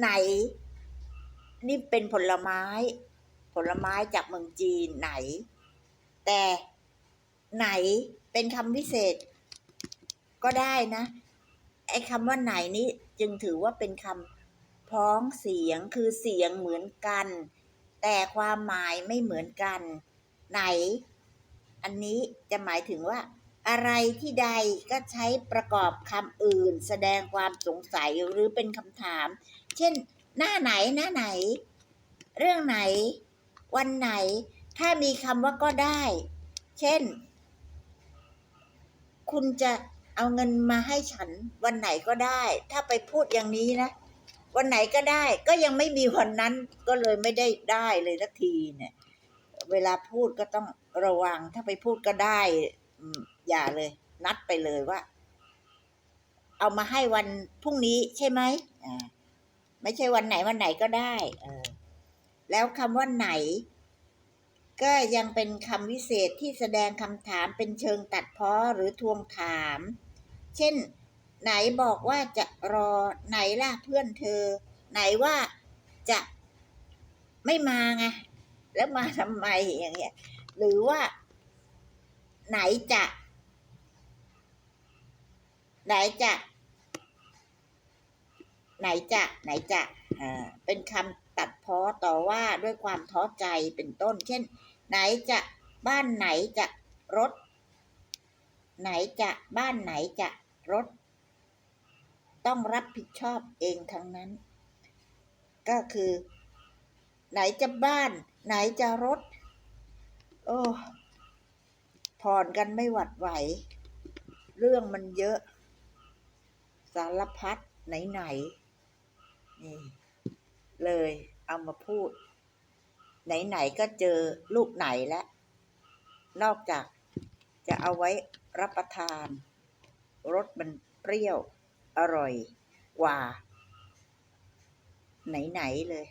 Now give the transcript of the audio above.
ไหน นี่เป็นผลไม้ ผลไม้จากเมืองจีนไหน แต่ไหนเป็นคำวิเศษ ก็ได้นะ ไอ้คำว่าไหนนี้จึงถือว่าเป็นคำพ้องเสียงคือเสียงเหมือนกัน แต่ความหมายไม่เหมือนกัน ไหน อันนี้จะหมายถึงว่า อะไรที่ใดก็ใช้ประกอบคำอื่น แสดงความสงสัยหรือเป็นคำถาม เช่น หน้าไหนหน้าไหน เรื่องไหน วันไหน ถ้ามีคำว่าก็ได้ เช่น คุณจะเอาเงินมาให้ฉัน วันไหนก็ได้ ถ้าไปพูดอย่างนี้นะ วันไหนก็ได้ ก็ยังไม่มีวันนั้นก็เลยไม่ได้ได้เลยสักทีเนี่ย เวลาพูดก็ต้องระวังถ้าไปพูดก็ได้ อย่าเลย นัดไปเลยว่า เอามาให้วันพรุ่งนี้ใช่ไหมอ่าไม่ใช่วันไหนวันไหนก็ได้ เออ แล้วคำว่าไหน ก็ยังเป็นคำวิเศษที่แสดงคำถามเป็นเชิงตัดเพ้อหรือทวงถาม เช่น ไหนบอกว่าจะรอไหนล่ะเพื่อนเธอ ไหนว่าจะไม่มาไงแล้วมาทำไมอย่างเงี้ย หรือว่า ไหนจะ ไหนจะ ไหนจะ ไหนจะอ่าเป็นคำตัดเพ้อต่อว่าด้วยความท้อใจเป็นต้น เช่น ไหนจะบ้านไหนจะรถ ไหนจะบ้านไหนจะรถ ต้องรับผิดชอบเองทั้งนั้น ก็คือ ไหนจะบ้าน ไหนจะรถ โอ้ ผ่อนกันไม่หวัดไหว เรื่องมันเยอะ สารพัดไหนไหนๆนี่ เลยเอามาพูดไหนไหนๆก็เจอลูกไหนแล้ว นอกจากจะเอาไว้รับประทานรสมันเปรี้ยวอร่อยกว่า ไหนไหนๆเลย